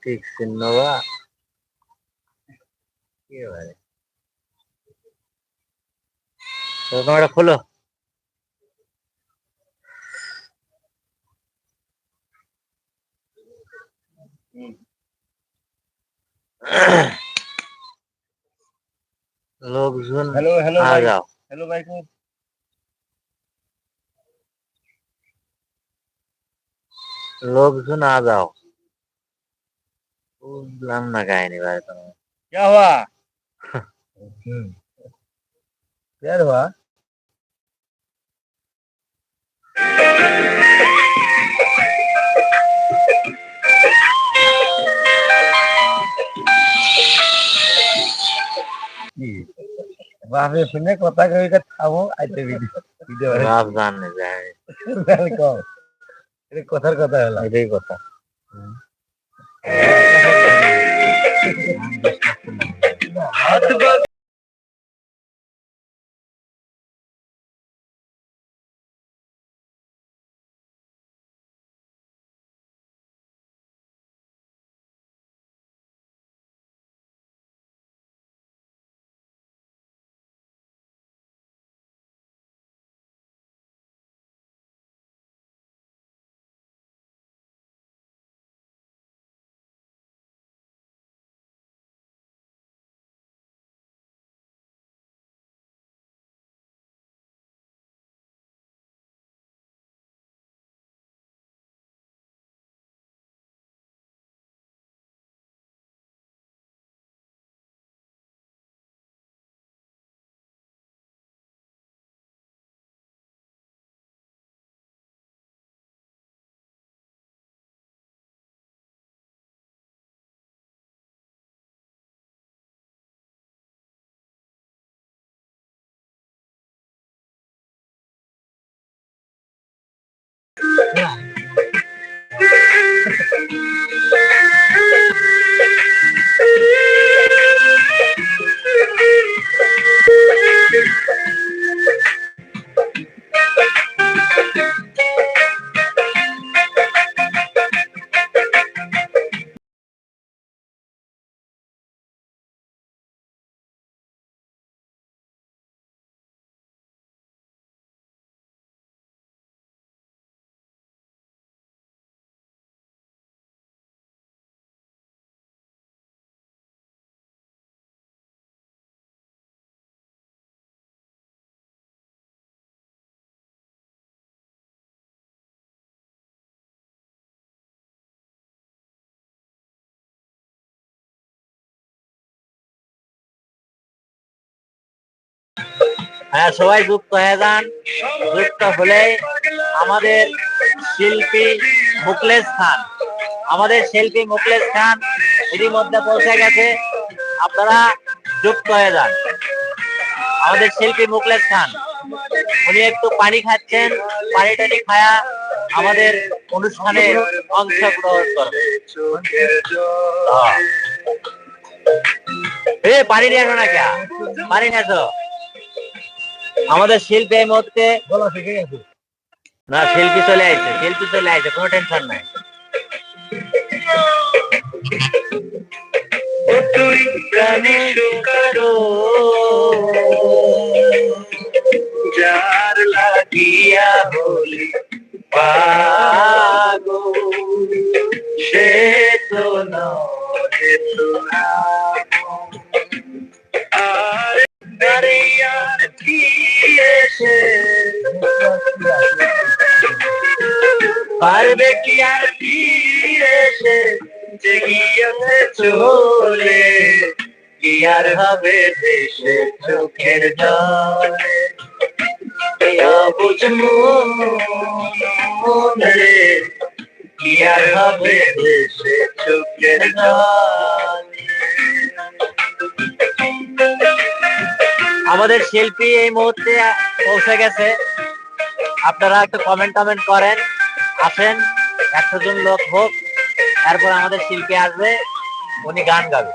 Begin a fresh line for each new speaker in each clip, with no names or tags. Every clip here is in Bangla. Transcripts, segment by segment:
ঠিক
চিহ্ন বা খোলো। লোকজন
হ্যালো হ্যালো হ্যালো ভাই
लोग आ जाओ नहीं भाई
क्या हुआ?
क्या हुआ? बापरे सुने कोता कवी का
थामो आयते जाए।
वेलकम এটা কথার কথা হলো
এটাই কথা yeah. হ্যাঁ সবাই যুক্ত হয়ে যান। যুক্ত হলে আমাদের শিল্পী মুকলেশ খান। আমাদের শিল্পী মুকলেশ খান ইতিমধ্যে পৌঁছে গেছে। আপনারা যুক্ত হয়ে যান। আমাদের শিল্পী মুকলেশ খান, উনি একটু পানি খাচ্ছেন পানি টানি খায়া আমাদের অনুষ্ঠানে অংশগ্রহণ করবে হ্যাঁ। পানি নিয়ে কে পানি নিয়ে আমাদের শিল্পী এই মুহূর্তে
বলা শিখে গেছে।
না শিল্পী চলে আসছে শিল্পী চলে আসছে কোনো টেনশন নাই। যার লাগিয়া পাগো সে তো নহে আর কি এসে পারবে কি আর ফিরে এসে যে গিয়েছে চলে কি আর হবে দেশে চোখের জলে রে, কি আর হবে দেশে চোখের জল? আমাদের শিল্পী এই মুহূর্তে পৌঁছে গেছে। আপনারা একটু কমেন্ট টমেন্ট করেন। আসেন, একশো জন লোক হোক, তারপর আমাদের শিল্পী আসবে, উনি গান গাবে।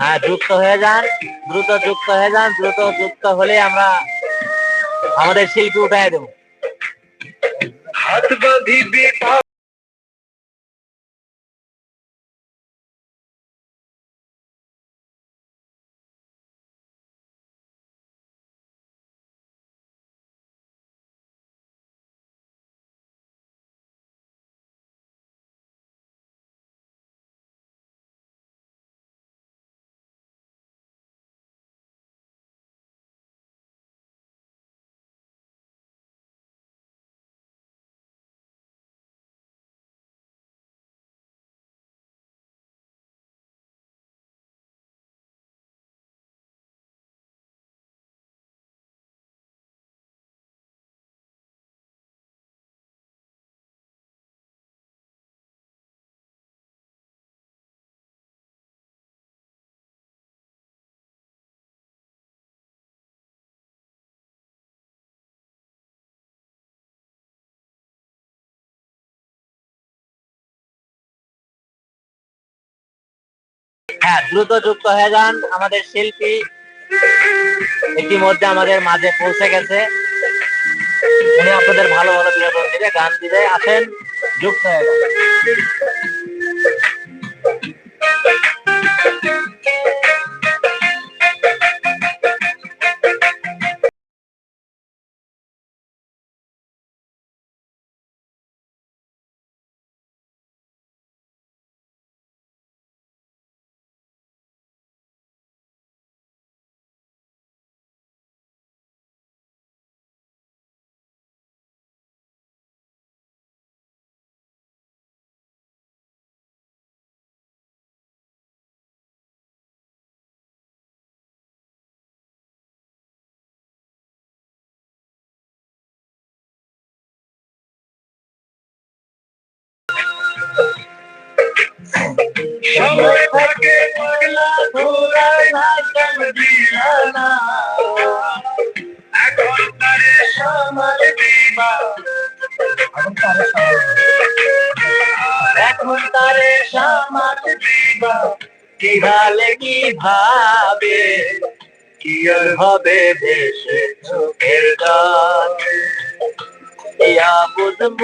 হ্যাঁ যুক্ত হয়ে যান, দ্রুত যুক্ত হয়ে যান, দ্রুত যুক্ত হলে আমরা আমাদের শিল্পী উঠাই দেবো। হ্যাঁ দ্রুত যুক্ত হয়ে যান আমাদের শিল্পী। ইতিমধ্যে আমাদের মাঝে পৌঁছে গেছে। উনি আপনাদের ভালো ভালো বিনোদন দিবে, গান দিবে। আসেন, যুক্ত হয়ে যান।
থাকে পাগলা ঘোড়ায় নাচন এখন তারে সামাল দিবা
দিবা কি হালে কি ভাবে কি আর হবে দেশে চোখের জল ইয়া বুঝব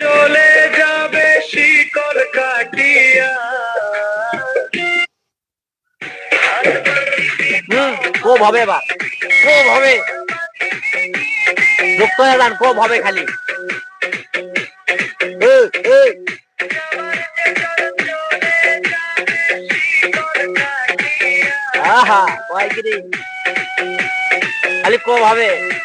চলে যাবে শিকল কাটিয়া।
হবে এবার, খুব হবে। খুব হবে খালি। আহা খালি খুব হবে।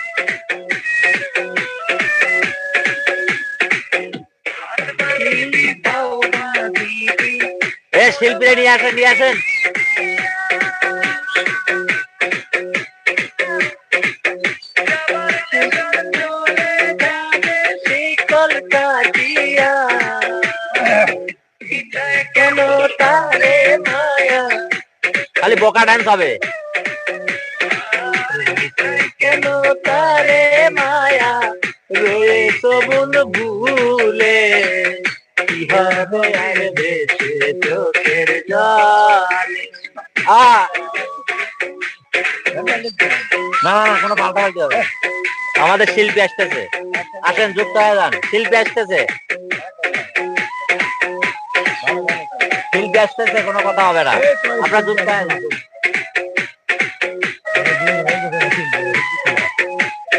শিল্পীরা নিয়ে আসেন নিয়ে আসেন। খালি বোকা ডান্স হবে। কেন তারে মায়া রয়ে সবুন ভুলে। কি আমাদের শিল্পী আসতেছে। আসেন, যুক্ত হয়ে যান। শিল্পী আসতেছে। শিল্পী আসতেছে, কোনো কথা হবে না। আপনারা যুক্ত হয়ে যান।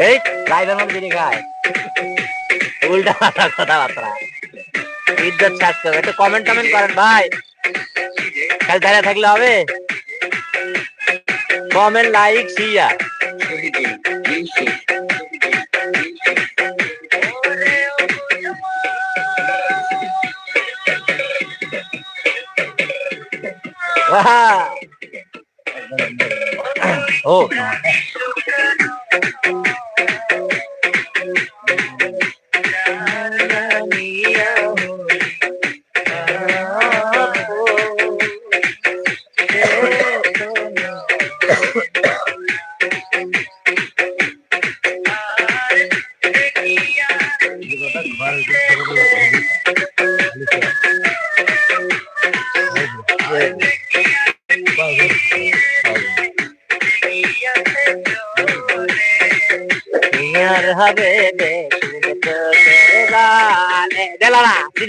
এই, লাইভের মধ্যে খায়। উল্টা কথাবার্তা। ইজ্জত থাকতে হবে। একটু কমেন্ট টমেন্ট করেন ভাই। খালি দাঁড়িয়ে থাকলে হবে। কমেন্ট লাইক শেয়ার ও।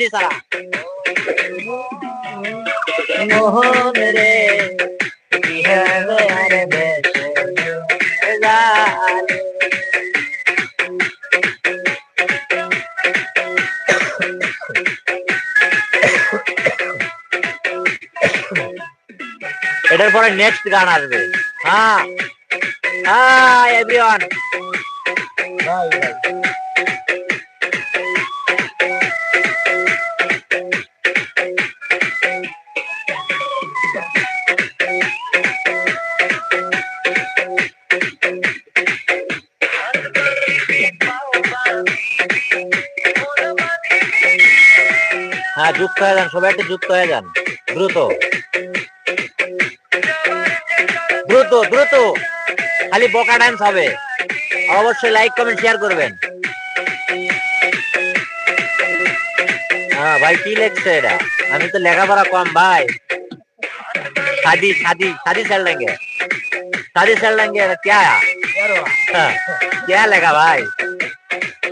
দিদি সারা মোহন রে এটার পরে নেক্সট গান আসবে। হ্যাঁ। হাই এভরিওয়ান যুক্ত হয়ে যান সবাই একটু যুক্ত হয়ে যান দ্রুত দ্রুত দ্রুত খালি বকা ডান্স হবে অবশ্যই লাইক কমেন্ট শেয়ার করবেন হ্যাঁ ভাই কি লেখছে এটা আমি তো লেখাপড়া কম ভাই शादी शादी शादी चल लेंगे शादी चल लेंगे क्या हाँ, क्या লেখা ভাই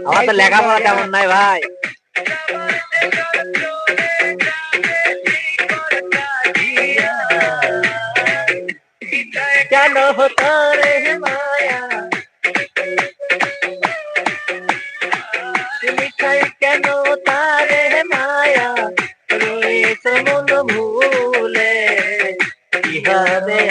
আমার তো লেখাপড়া তেমন নাই ভাই কেন হতো রে মায়া মিঠাই কেন তারে মায়া রয়েছে মন ভুলে ইহারে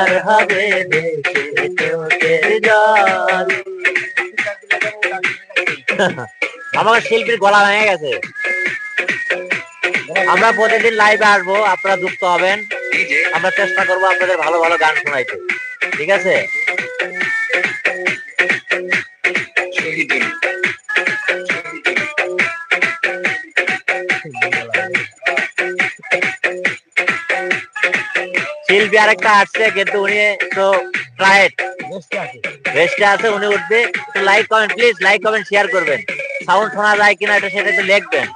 আর হবে বেশি আমার শিল্পীর গলা ভেঙে গেছে। আমরা প্রতিদিন লাইভে আসব, আপনারা যুক্ত হবেন। আমরা চেষ্টা করব আপনাদের ভালো ভালো গান শোনাইতে। ঠিক আছে? শিল্পী আরেকটা আসছে, কিন্তু উনি তো ট্রায়েড রেস্টে আছে উনি উঠবে। Like comment please like comment share করবেন। সাউন্ড শোনা যায় কিনা এটা সেটা একটু লিখবেন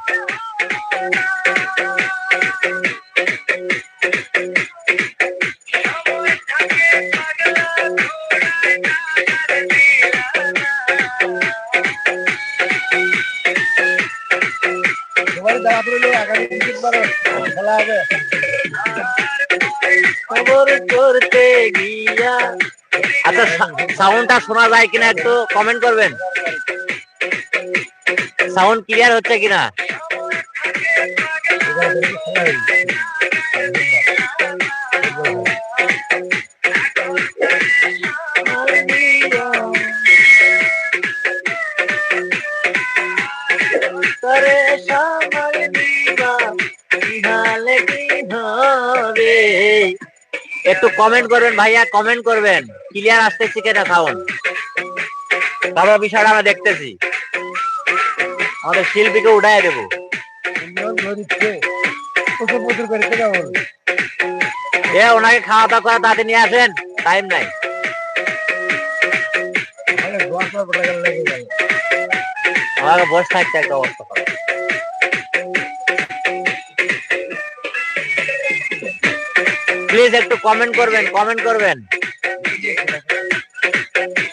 খবর করতে গিয়া আচ্ছা সাউন্ডটা শোনা যায় কিনা একটু কমেন্ট করবেন। সাউন্ড ক্লিয়ার হচ্ছে কিনা? কমেন্ট করবেন ভাইয়া কমেন্ট করবেন। ক্লিয়ার আসতেছি কিনা সাউন্ড তারপর বিষয়টা আমরা দেখতেছি। আমাদের শিল্পীকে উঠাই দেবো। এ, ওনাকে খাওয়া দাওয়া করা তাতে নিয়ে আসেন। টাইম নাই। আমাকে বসে থাকতে একটা অবস্থা। প্লিজ একটু কমেন্ট করবেন কমেন্ট করবেন।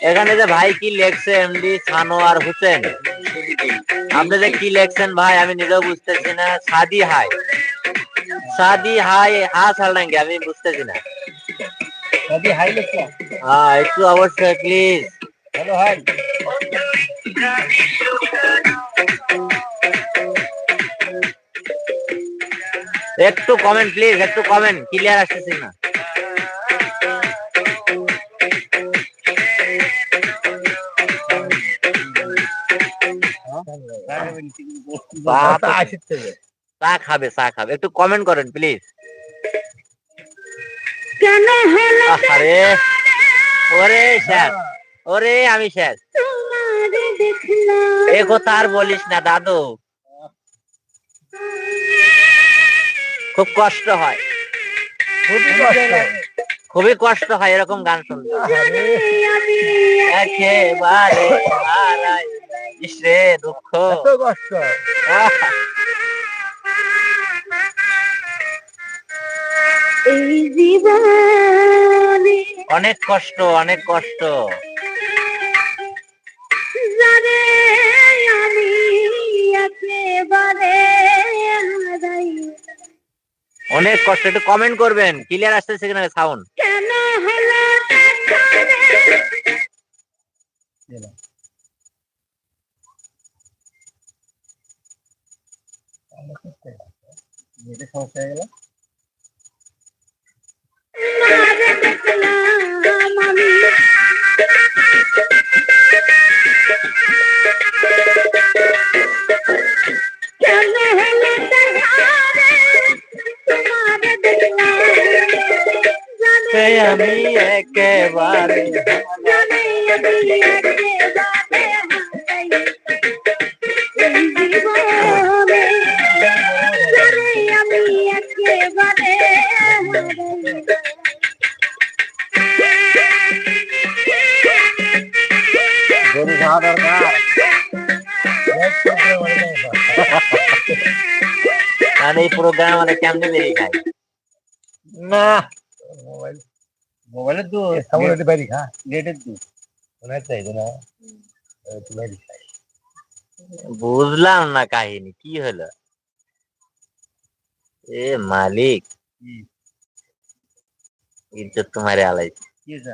এখানে যে ভাই কি লেখছে এমডি সানোয়ার হোসেন? আপনি যে কি লেখছেন ভাই আমি নিজেও বুঝতেছি না। সাদি হাই। সাদি হাই হা ছাড়লেন আমি বুঝতেছি না।
সবই হাই লেখা
হ্যাঁ একটু অবশ্যই প্লিজ
হ্যালো হাই।
একটু কমেন্ট প্লিজ একটু কমেন্ট ক্লিয়ার আসতেছে না চা খাবে চা খাবে। একটু কমেন্ট করেন প্লিজ আরে ওরে স্যার ওরে আমি
স্যার।
এ কথা আর বলিস না দাদু। খুব কষ্ট হয়।
খুবই কষ্ট।
খুবই কষ্ট হয় এরকম গান শুনতে। একেবারে ইসরে দুঃখ
কষ্ট
আহ,
এই জীবনে
অনেক কষ্ট অনেক কষ্ট।
আমি একেবারে হারাই
অনেক কষ্ট একটু কমেন্ট করবেন। ক্লিয়ার আসছে সেখানে সাউন্ড
সমস্যা হয়ে গেল।
একেবারে
হারাই
গরু খাওয়া দরকার
সব।
এই প্রোগ্রাম আমাদের কেমনে বেরিয়ে খায় না
মোবাইল
মোবাইলের তো
সামনে বাড়ি খা
নেটের তো
ওনার চাইবে না এই তো বাড়ি খাই।
বুঝলাম না কাহিনী কি হলো এ মালিক ইজ্জত তোমারে আলাই
কি হয়েছে?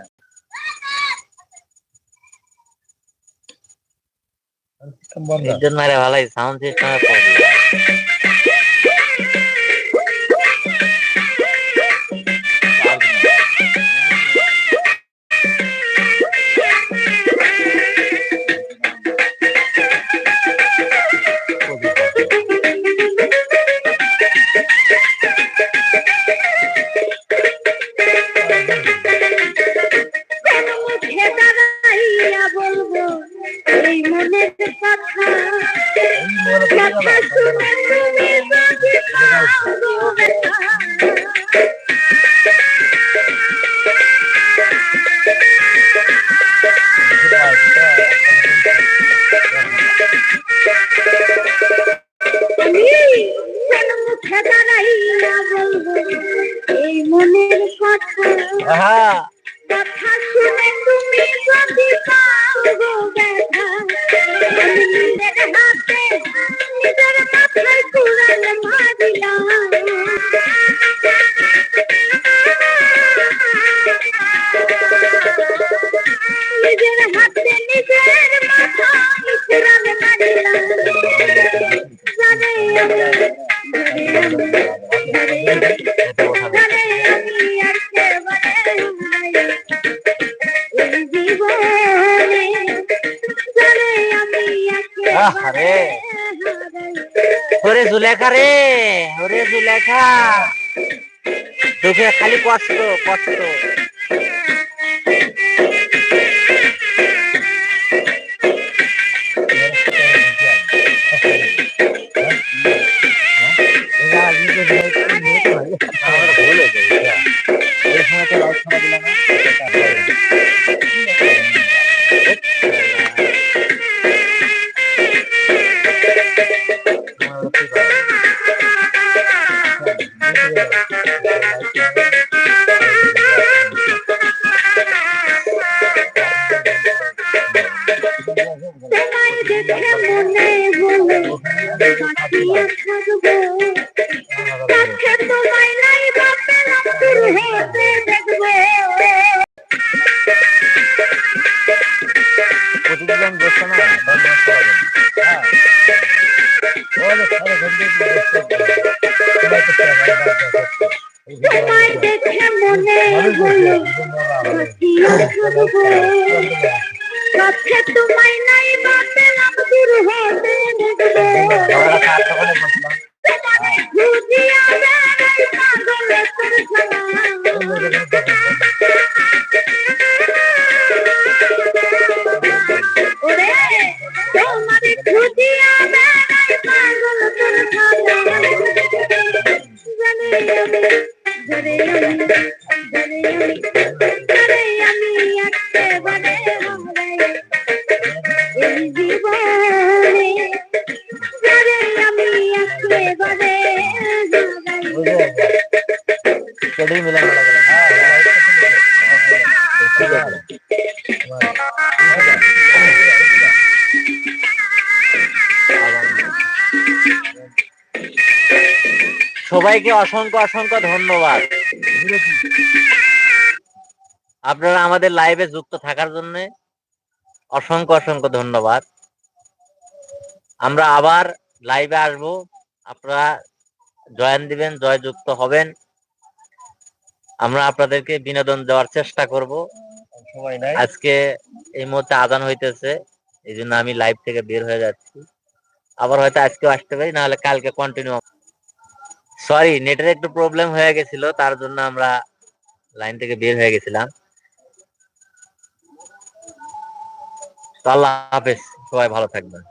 সিস্টেম বন্ধ
ইজ্জত মারে ভালাই সাউন্ড সিস্টেমে প্রবলেম রে ওরে জুলেখা দেখে খালি কষ্ট কষ্ট।
বাঁচিয়া থাকব কাছে তোমায় নাই বা পেলাম হতে দেখব
প্রতিদিন বসছে না দশ মিনিট পরে যাবে।
হ্যাঁ। ওরে
আমরা সবাইকে অসংখ্য অসংখ্য ধন্যবাদ। আপনারা আমাদের লাইভে যুক্ত থাকার জন্য অসংখ্য অসংখ্য ধন্যবাদ। আমরা আবার লাইভে আসব। আপনারা জয়েন দিবেন জয়যুক্ত হবেন। আমরা আপনাদেরকে বিনোদন দেওয়ার চেষ্টা করব। আজকে এই মুহূর্তে আদান হইতেছে এই জন্য আমি লাইভ থেকে বের হয়ে যাচ্ছি। আবার হয়তো আজকেও আসতে পারি না হলে কালকে কন্টিনিউ সরি নেটের একটু প্রবলেম হয়ে গেছিল, তার জন্য আমরা লাইন থেকে বের হয়ে গেছিলাম। আল্লাহ হাফেজ, সবাই ভালো থাকবেন।